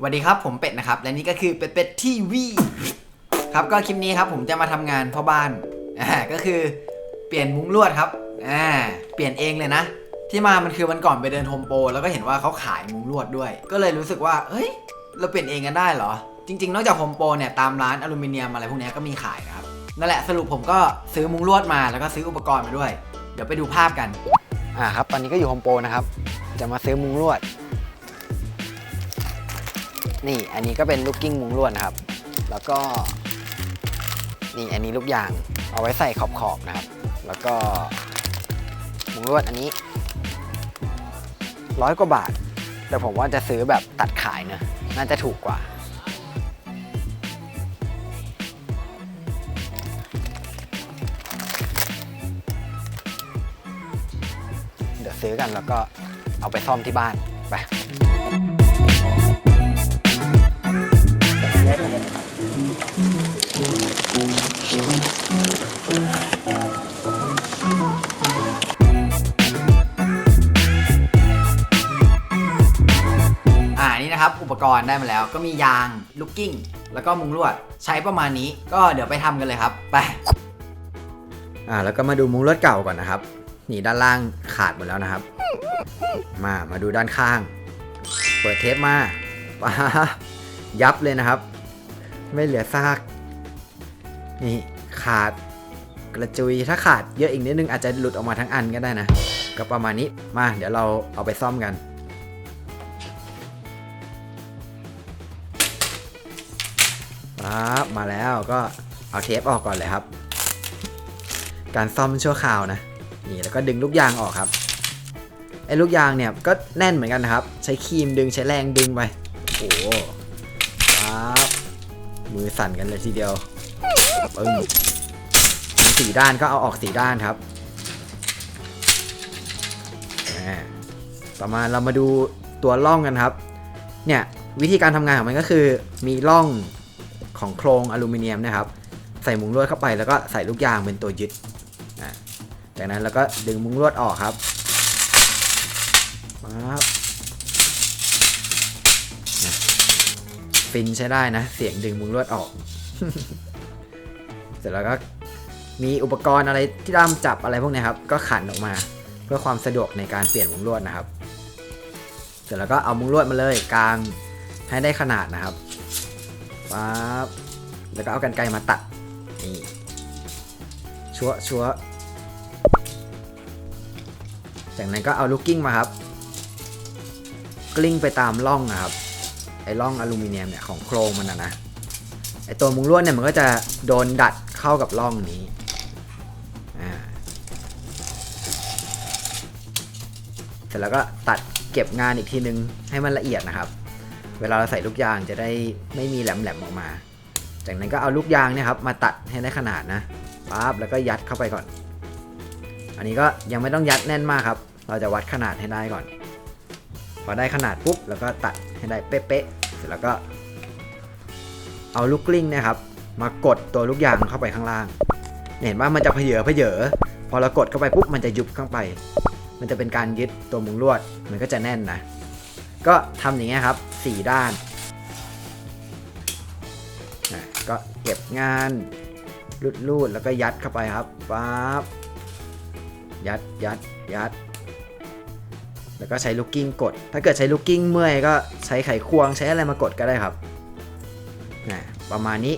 สวัสดีครับผมเป็ดนะครับ และนี่ก็คือเป็ดเป็ดทีวีครับก็คลิปนี้ครับผมจะมาทำงานพ่อบ้านอ่าก็คือเปลี่ยนมุ้งลวดครับอ่าเปลี่ยนเองเลยนะ ที่มามันคือวันก่อนไปเดินโฮมโปรแล้วก็เห็นว่าเขาขายมุ้งลวดด้วย ก็เลยรู้สึกว่าเฮ้ย เราเปลี่ยนเองกันได้เหรอ จริง ๆ นอกจากโฮมโปรเนี่ยตามร้านอลูมิเนียมอะไรพวกนี้ก็มีขายนะครับนั่นแหละสรุปผมก็ซื้อมุ้งลวดมาแล้วก็ซื้ออุปกรณ์มาด้วย เดี๋ยวไปดูภาพกันอ่าครับตอนนี้ก็อยู่โฮมโปรนะครับจะมาซื้อมุ้งลวด นี่อันนี้ก็เป็นลูกกิ้งมุ้งลวดนะครับ แล้วก็นี่อันนี้ลูกยางเอาไว้ใส่ขอบขอบนะครับ แล้วก็มุ้งลวดอันนี้ร้อยกว่าบาท แต่ผมว่าจะซื้อแบบตัดขายเนะน่าจะถูกกว่า เดี๋ยวซื้อกันแล้วก็เอาไปซ่อมที่บ้านไป อ่านี่นะครับ อุปกรณ์ได้มาแล้วก็มียางลูกกิ้ง แล้วก็มุงลวดใช้ประมาณนี้ก็เดี๋ยวไปทำกันเลยครับ ไป อ่าแล้วก็มาดูมุงลวดเก่าก่อนนะครับ นี่ด้านล่างขาดหมดแล้วนะครับ มามาดูด้านข้าง เปิดเทปมาว้ายับเลยนะครับ ไม่เหลือซาก นี่ขาดกระจุยถ้าขาดเยอะอีกนิดนึงอาจจะหลุดออกมาทั้งอันก็ได้นะ ก็ประมาณนี้มาเดี๋ยวเราเอาไปซ่อมกัน ครับมาแล้วก็เอาเทปออกก่อนเลยครับ การซ่อมชั่วคราวนะ นี่แล้วก็ดึงลูกยางออกครับไอ้ลูกยางเนี่ยก็แน่นเหมือนกันนะครับ ใช้ครีมดึงใช้แรงดึงไป โอ้โหครับ มือสั่นกันเลยทีเดียวปึ้งมีสีด้านก็เอาออกสีด้านครับ ต่อมาเรามาดูตัวร่องกันครับ เนี่ยวิธีการทำงานของมันก็คือ มีร่องของโครงอลูมิเนียมนะครับ ใส่มุ้งลวดเข้าไปแล้วก็ใส่ลูกยางเป็นตัวยึด จากนั้นเราก็ดึงมุ้งลวดออกครับปั๊บ ฟินใช้ได้นะ เสียงดึงมุ้งลวดออก เสร็จแล้วก็มีอุปกรณ์อะไรที่ด้ามจับอะไรพวกนี้ครับ ก็ขันออกมาเพื่อความสะดวกในการเปลี่ยนมุ้งลวดนะครับ เสร็จแล้วก็เอามุ้งลวดมาเลยกางให้ได้ขนาดนะครับปั๊บแล้วก็เอากันไกรมาตัดนี่ชัวชัวจากนั้นก็เอาลูกกิ้งมาครับ กลิ้งไปตามร่องนะครับ อ้ร่องอลูมิเนียมเนี่ยของโครงมันนะนะไอ้ตัวมุ้งลวดเนี่ยมันก็จะโดนดัดเข้ากับร่องนี้เสร็จแล้วก็ตัดเก็บงานอีกทีนึงให้มันละเอียดนะครับ เวลาเราใส่ลูกยางจะได้ไม่มีแหลมๆออกมา จากนั้นก็เอาลูกยางเนี่ยครับมาตัดให้ได้ขนาดนะปั๊บแล้วก็ยัดเข้าไปก่อน อันนี้ก็ยังไม่ต้องยัดแน่นมากครับ เราจะวัดขนาดให้ได้ก่อน พอได้ขนาดปุ๊บแล้วก็ตัดให้ได้เป๊ะๆเสร็จแล้วก็ เอาลูกกลิ้งนะครับ มากดตัวลูกยางเข้าไปข้างล่าง เห็นว่ามันจะเพเยอเพเยอพอเรากดเข้าไปปุ๊บมันจะยุบเข้าไป มันจะเป็นการยึดตัวมุงลวดมันก็จะแน่นนะ ก็ทำอย่างเงี้ยครับสี่ด้านก็เก็บงานรูดๆแล้วก็ยัดเข้าไปครับปั๊บยัดยัดยัด แล้วก็ใช้ลูกกิ้งกด ถ้าเกิดใช้ลูกกิ้งเมื่อยก็ใช้ไขควงใช้อะไรมากดก็ได้ครับนะประมาณนี้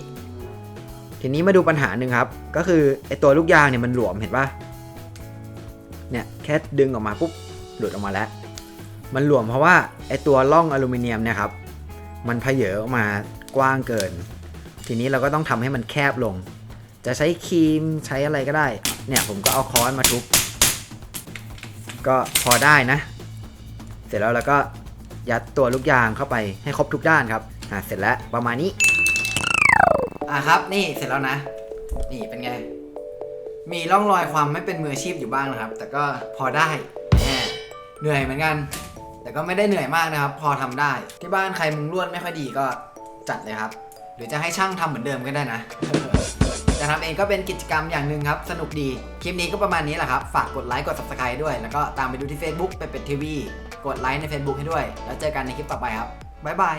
ทีนี้มาดูปัญหาหนึ่งครับ ก็คือไอตัวลูกยางเนี่ยมันหลวมเห็นปะเนี่ยแค่ดึงออกมาปุ๊บหลุดออกมาแล้ว มันหลวมเพราะว่าไอตัวร่องอลูมิเนียมเนี่ยครับ มันเพเยอออกมากว้างเกิน ทีนี้เราก็ต้องทำให้มันแคบลง จะใช้ครีมใช้อะไรก็ได้ เนี่ยผมก็เอาค้อนมาทุบ ก็พอได้นะ เสร็จแล้วเราก็ยัดตัวลูกยางเข้าไปให้ครบทุกด้านครับอะเสร็จแล้วประมาณนี้อะครับนี่เสร็จแล้วนะ นี่เป็นไง มีร่องรอยความไม่เป็นมืออาชีพอยู่บ้างนะครับ แต่ก็พอได้แหมเหนื่อยเหมือนกัน แต่ก็ไม่ได้เหนื่อยมากนะครับ พอทำได้ที่บ้านใครมุงลวดไม่ค่อยดีก็จัดเลยครับ หรือจะให้ช่างทำเหมือนเดิมก็ได้นะ จะทำเองก็เป็นกิจกรรมอย่างหนึ่งครับ สนุกดี คลิปนี้ก็ประมาณนี้แหละครับ ฝากกดไลค์ กด subscribe ด้วย แล้วก็ตามไปดูที่ Facebook เป็ดเป็ดทีวี กดไลค์ใน Facebook ให้ด้วย แล้วเจอกันในคลิปต่อไปครับ บ๊ายบาย